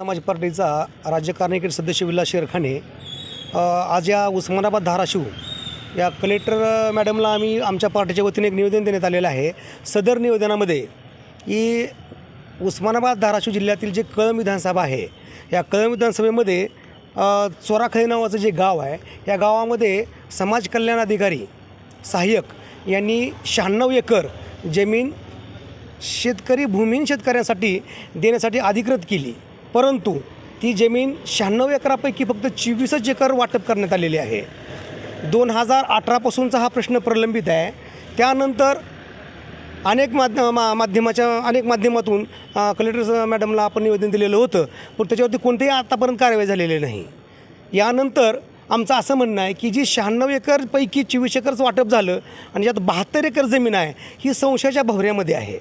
समाज पार्टीचा राज्य कार्यकारी सदस्य विलास शेरखाने आज या उस्मानाबाद धाराशिव या कलेक्टर मॅडमला आम्ही आमच्या पार्टीच्या वतीने एक निवेदन देण्यात आलेलं आहे. सदर निवेदनामध्ये की उस्मानाबाद धाराशिव जिल्ह्यातील जे कळंब विधानसभा आहे या कळंब विधानसभेमध्ये चोराखळी नावाचं जे गाव आहे या गावामध्ये समाज कल्याण अधिकारी सहाय्यक यांनी शहाण्णव एकर जमीन शेतकरी भूमीन शेतकऱ्यांसाठी देण्यासाठी अधिकृत केली. परंतु ती जमीन शहाण्णव एकरापैकी फक्त चोवीसच एकर वाटप करण्यात आलेली आहे. दोन हजार अठरापासूनचा हा प्रश्न प्रलंबित आहे. त्यानंतर अनेक माध्य मा माध्यमाच्या अनेक माध्यमातून कलेक्टर मॅडमला आपण निवेदन दिलेलं होतं. पण त्याच्यावरती कोणतेही आतापर्यंत कारवाई झालेली नाही. यानंतर आमचं असं म्हणणं आहे की जी शहाण्णव एकरपैकी चोवीस एकरच वाटप झालं आणि ज्यात बहात्तर एकर जमीन आहे ही संशयाच्या भवऱ्यामध्ये आहे.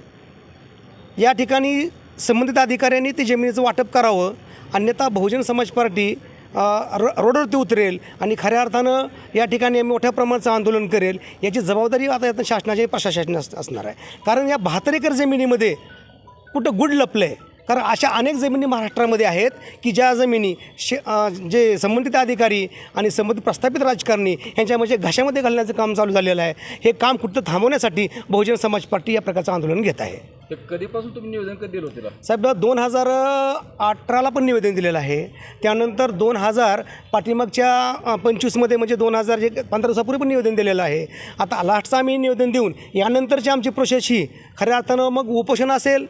या ठिकाणी संबंधित अधिकाऱ्यांनी ते जमिनीचं वाटप करावं. अन्यथा बहुजन समाज पार्टी रो रोडवरती उतरेल आणि खऱ्या अर्थानं या ठिकाणी मोठ्या प्रमाणाचं आंदोलन करेल याची जबाबदारी आता यातनं शासनाची प्रशासनाची अस- असणार आहे. कारण या बहात्तर जमिनीमध्ये कुठं गुड लपलं आहे कारण अशा अनेक जमिनी महाराष्ट्रामध्ये आहेत की ज्या जमिनी शे जे संबंधित अधिकारी आणि संबंधित प्रस्थापित राजकारणी यांच्यामध्ये घशामध्ये घालण्याचं काम चालू झालेलं आहे हे काम कुठं थांबवण्यासाठी बहुजन समाज पार्टी या प्रकारचं आंदोलन घेत आहे. तर कधीपासून तुम्ही निवेदन कधी दिलं होतं साहेब दोन हजार अठराला पण निवेदन दिलेलं आहे. त्यानंतर दोन हजार पाठीमागच्या पंचवीसमध्ये म्हणजे दोन हजार जे पंधरा दिवसापूर्वी पण निवेदन दिलेलं आहे. आता लास्टचं आम्ही निवेदन देऊन यानंतरची आमची प्रोसेस ही खऱ्या अर्थानं मग उपोषण असेल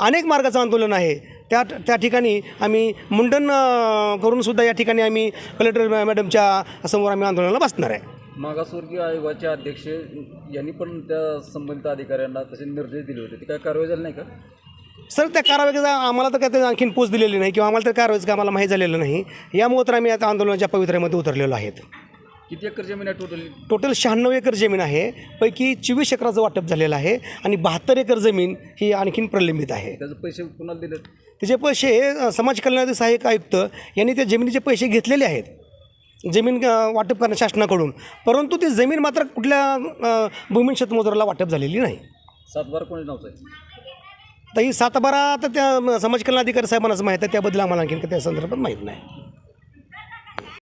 अनेक मार्गाचं आंदोलन आहे. त्या त्या ठिकाणी आम्ही मुंडन करूनसुद्धा या ठिकाणी आम्ही कलेक्टर मॅडमच्या समोर आम्ही आंदोलनाला बसणार आहे. मागासवर्गीय आयोगाचे अध्यक्ष यांनी पण त्या संबंधित अधिकाऱ्यांना तसे निर्देश दिले होते. ती काय कारवाई झाली नाही का? सर त्या कारवाईचा आम्हाला तर काय ते आणखीन पोच दिलेली नाही किंवा आम्हाला तर कारवाईचं काय आम्हाला माहीत झालेलं नाही. यामुळे तर आम्ही आता आंदोलनाच्या पवित्र्यामध्ये उतरलेलो आहेत. किती एकर जमीन आहे टोटली टोटल शहाण्णव एकर जमीन आहे. पैकी चोवीस एकराचं वाटप झालेलं आहे आणि बहात्तर एकर जमीन ही आणखीन प्रलंबित आहे. त्याचे पैसे कुणाला दिले त्याचे पैसे समाज कल्याण सहाय्यक आयुक्त यांनी त्या जमिनीचे पैसे घेतलेले आहेत. जमीन वाटप करणं शासनाकडून. परंतु ती जमीन मात्र कुठल्या भूमी शेतमजुराला वाटप झालेली नाही. सातबार कोणी आहे तर ही सातबारा तर त्या समाज कल्याण अधिकारी साहेबांनाच माहीत आहे. त्याबद्दल आम्हाला आणखीन काही त्या संदर्भात माहीत नाही.